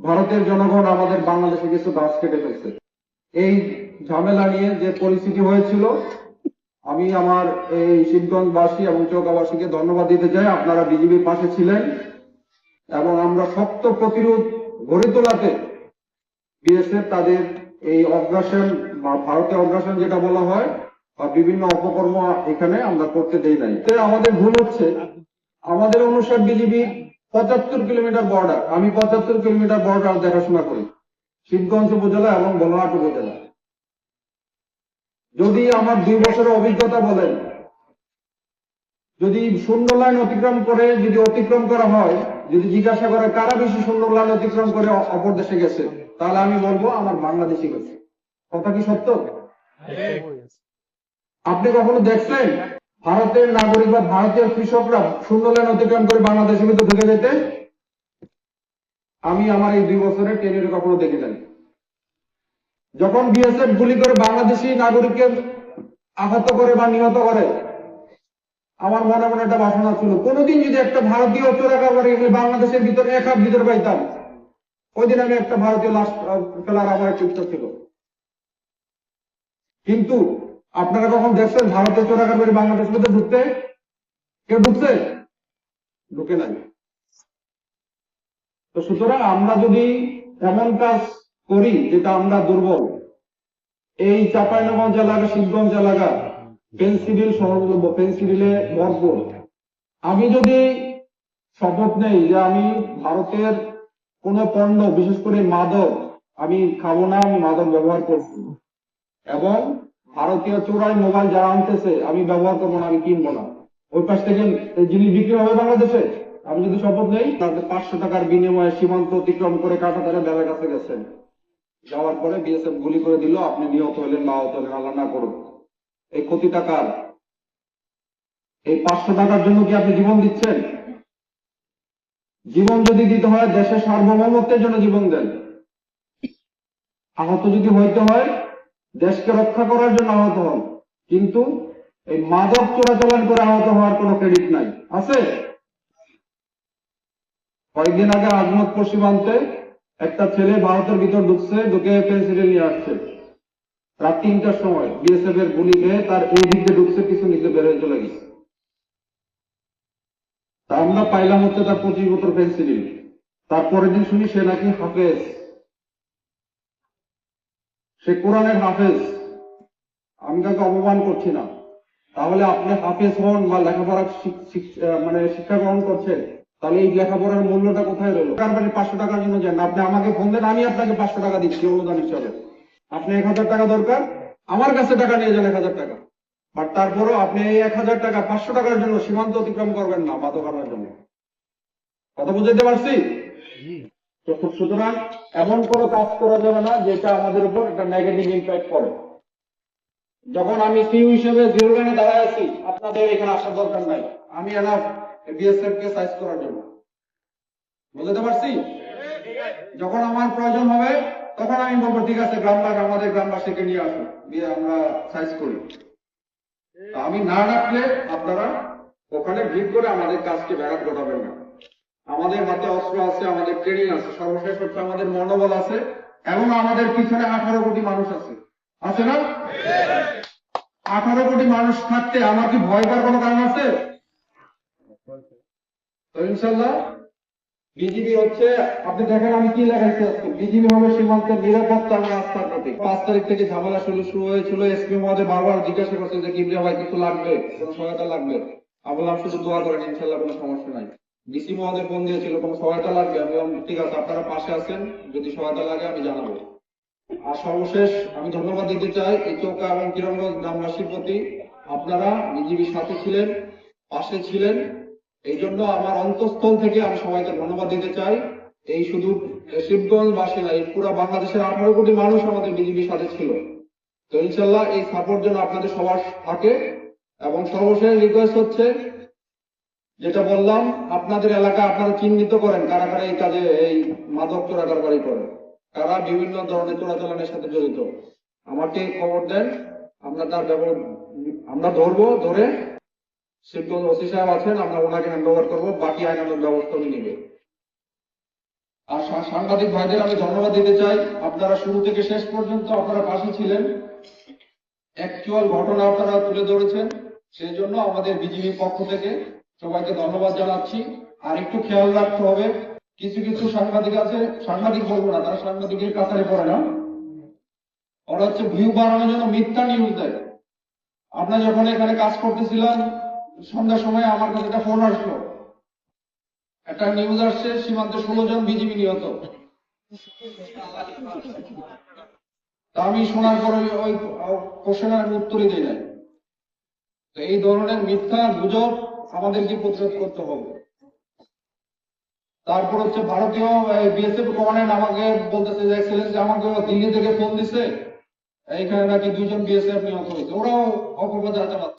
ভারতের জনগণ আমাদের বাংলাদেশে কিছু গাছ কেটে ফেলছে। এই ঝামেলা নিয়ে যে পরিস্থিতি হয়েছিল, আমি আমার এই শিবগঞ্জবাসী এবং চৌকাবাসীকে ধন্যবাদ দিতে চাই। আপনারা বিজেপির পাশে ছিলেন এবং আমরা শক্ত প্রতিরোধ গড়ে তোলাতে বিএসএফ তাদের এই অগ্রাসন বা ভারতীয় অগ্রাসন যেটা বলা হয়, বা বিভিন্ন অপকর্ম এখানে আমরা করতে দেই নাই। আমাদের ভুল হচ্ছে। আমাদের অনুসার বিজিবির পঁচাত্তর কিলোমিটার বর্ডার আমি পঁচাত্তর কিলোমিটার বর্ডার দেখাশোনা করি। শিবগঞ্জ উপজেলা এবং বলহাট উপজেলা। যদি আমার দুই বছরের অভিজ্ঞতা বলেন, যদি শূন্য লাইন অতিক্রম করে, যদি অতিক্রম করা হয়, যদি জিজ্ঞাসা করে কারা বেশি শূন্য লাইন অতিক্রম করে অপর দেশে গেছে, তাহলে আমি বলব আমার বাংলাদেশি গেছে। কথা কি সত্য? আপনি কখনো দেখছেন ভারতের নাগরিক বা ভারতীয় কৃষকরা শূন্য লাইন অতিক্রম করে বাংলাদেশের ভিতরে ঢুকে যেতে? আমি আমার এই দুই বছরের টেনিয়রে কখনো দেখি নাই। যখন বিএসএফ গুলি করে বাংলাদেশি নাগরিককে আহত করে বা নিহত করে আমার মনে মনে একটা বাসনা ছিল কোনোদিন যদি একটা ভারতীয় চোরা কারবারি বাংলাদেশের ভিতরে এক হাত ভিতরে পাইতাম ওই দিন আমি একটা ভারতীয় লাশ ফেলার আমার একটা ইচ্ছা ছিল। কিন্তু আপনারা কখন দেখছেন ভারতের চোরা কারবারি বাংলাদেশ ভিতরে ঢুকতে কেউ ঢুকছে? ঢুকে নাই। তো সুতরাং আমরা যদি এমন কাজ করি যেটা আমরা দুর্বল, এই চাঁপাইনগঞ্জ এলাকা শিবগঞ্জ এলাকা পেন্সিডিল পেন্সিডিলে ভরপুর। আমি যদি শপথ নেই যে আমি ভারতের কোন পণ্য বিশেষ করে মাদক, আমি খাব না, আমি মাদক ব্যবহার করব। এবং ভারতীয় চোরাই মোবাইল যারা আনতেছে, আমি ব্যবহার করব না, আমি কিনবো না। ওই পাশ থেকে জিনিস বিক্রি হবে বাংলাদেশে? আমি যদি শপথ নেই, তাহলে পাঁচশো টাকার বিনিময়ে সীমান্ত অতিক্রম করে কাটা তারা বেলার কাছে গেছেন। যাওয়ার পরে বিএসএফ গুলি করে দিল, আপনি নিহত হলেন, বা আহত হলেন, আল্লাহ না করুন এই ক্ষতি টাকার, এই পাঁচশো টাকার জন্য কি আপনি জীবন দিচ্ছেন? জীবন যদি দিতে হয়, দেশের সার্বভৌমত্বের জন্য জীবন দেন। আহত যদি হইতে হয় দেশকে রক্ষা করার জন্য আহত হন। কিন্তু এই মাদক চোরাচালান করে আহত হওয়ার কোনো ক্রেডিট নাই। আছে? কয়েকদিন আগে আজমতপুর সীমান্তে একটা ছেলে ভারতের ভিতর ঢুকছে, ঢুকে পেন্সিলে নিয়ে আসছে। রাত তিনটার সময় বিএসএফ এর গুলি খেয়ে তার এই দিক দিয়ে ঢুকছে কিছু নিতে বের হয়ে চলে গেছে। তা আমরা পাইলাম হচ্ছে তার পঁচিশ বছর পেন্সিলিন তারপরের দিন শুনি সে নাকি হাফেজ। সে কোরআনের হাফেজ। আমি তাকে অপমান করছি না। তাহলে আপনি হাফেজ হন বা লেখাপড়া মানে শিক্ষা গ্রহণ করছেন, তাহলে এই লেখাপড়ার মূল্যটা কোথায় রইল? কারবারে পাঁচশো টাকার জন্য যান। আপনি আমাকে ফোন দেন, আমি আপনাকে পাঁচশো টাকা দিচ্ছি অনুদান হিসাবে। আপনি এক হাজার টাকা দরকার, আমার কাছে টাকা নিয়ে যান এক হাজার টাকা। বাট তারপরও আপনি এই এক হাজার টাকা পাঁচশো টাকার জন্য সীমান্ত অতিক্রম করবেন না মাদক আনার জন্য। কথা বুঝাইতে পারছি? তো সুতরাং এমন কোনো কাজ করা যাবে না যেটা আমাদের উপর একটা নেগেটিভ ইম্প্যাক্ট করে যখন আমি সিইউ হিসেবে জিরো লাইনে দাঁড়ায় আছি, আপনাদের এখানে আসার দরকার নাই। আমি এনাফ বিএসএফ কে সাইজ করার জন্য। বুঝতে পারছি? যখন আমার প্রয়োজন হবে, তখন আমি বলব, ঠিক আছে, গ্রামবাসী, আমাদের গ্রামবাসীকে নিয়ে আসুন দিয়ে আমরা সাইজ করি। আমি না ডাকলে আপনারা ওখানে ভিড় করে আমাদের কাজকে ব্যাঘাত ঘটাবেন না। আমাদের হাতে অস্ত্র আছে, আমাদের ট্রেনিং আছে, সর্বশেষ হচ্ছে আমাদের মনোবল আছে এবং আমাদের পিছনে আঠারো কোটি মানুষ আছে। আছে না? আঠারো কোটি মানুষ থাকতে আমার কি ভয় পাওয়ার কোনো কারণ আছে? ইনশাল্লাহ বিজিবি হচ্ছে, আপনি দেখেন আমি কি লেখাইছি আজকে। বিজিবি হবে সীমান্তের নিরাপত্তা এবং আস্থার প্রতীক। পাঁচ তারিখ থেকে ঝামেলা শুরু শুরু হয়েছিল এসপি মহোদয় বারবার জিজ্ঞাসা করছেন যে কিবরিয়া ভাই কিছু লাগবে, সহায়তা লাগবে। আমি বললাম, শুধু দোয়া করেন ইনশাল্লাহ কোনো সমস্যা নাই। ডিসি মহোদয় ফোন দিয়েছিল, কোনো সহায়তা লাগবে? আমি ঠিক আছে, আপনারা পাশে আছেন, যদি সহায়তা লাগে আমি জানাব। আর সর্বশেষ, আমি ধন্যবাদ দিতে চাই, এই চৌকা এবং কিরণগঞ্জ গ্রামবাসীর প্রতি। আপনারা বিজিবির সাথে ছিলেন, পাশে ছিলেন, এই জন্য আমার অন্তঃস্থল থেকে আমি সবাইকে ধন্যবাদ দিতে চাই। এই শুধু শিবগঞ্জ বাসী না, এই পুরো বাংলাদেশের আঠারো কোটি মানুষ আমাদের বিজিবির সাথে ছিল। তো ইনশাল্লাহ এই সাপোর্ট যেন আপনাদের সবার থাকে। এবং সর্বশেষ রিকোয়েস্ট হচ্ছে যেটা বললাম, আপনাদের এলাকা আপনারা চিহ্নিত করেন, কারা কারা এই কাজে, এই মাদক চোরাকারবারি করে। কারা বিভিন্ন ধরনের চোরাচালানের সাথে জড়িত। আমাকে খবর দেন, আমরা তার ব্যবহার, আমরা ধরবো, ধরে শিবগঞ্জ ওসি সাহেব আছেন, আমরা ওনাকে হ্যান্ড ওভার করব, বাকি আইনানুগ ব্যবস্থা উনি নেবে। আর সাংবাদিক ভাইদের আমি ধন্যবাদ দিতে চাই। আপনারা শুরু থেকে শেষ পর্যন্ত আপনারা পাশে ছিলেন। অ্যাকচুয়াল ঘটনা আপনারা তুলে ধরেছেন, সেই জন্য আমাদের বিজিবির পক্ষ থেকে সবাইকে ধন্যবাদ জানাচ্ছি। আর একটু খেয়াল রাখতে হবে, কিছু কিছু সাংবাদিক আছে, সাংবাদিক বলব না, তারা সাংবাদিকের কাতারে পড়ে না। ওরা হচ্ছে ভিউ বাড়ানোর জন্য মিথ্যা নিউজ দেয়। আপনার যখন এখানে কাজ করতেছিলেন সন্ধ্যার সময় আমার কাছে একটা ফোন আসলো। একটা নিউজ আসছে, সীমান্তে ষোলো জন বিজিবি নিহত। আমি শোনার পরে ওই কোশ্চেনের উত্তরই দিই তো এই ধরনের মিথ্যা গুজব আমাদেরকে প্রতিরোধ করতে হবে। তারপর হচ্ছে ভারতীয় বিএসএফ কমান্ডেন্ট আমাকে বলতেছে যে এক্সেলেন্স আমাকে দিল্লি থেকে ফোন দিছে। এইখানে নাকি দুজন বিএসএফ নিহত হয়েছে। ওরাও অপপ্রচার চালাচ্ছে।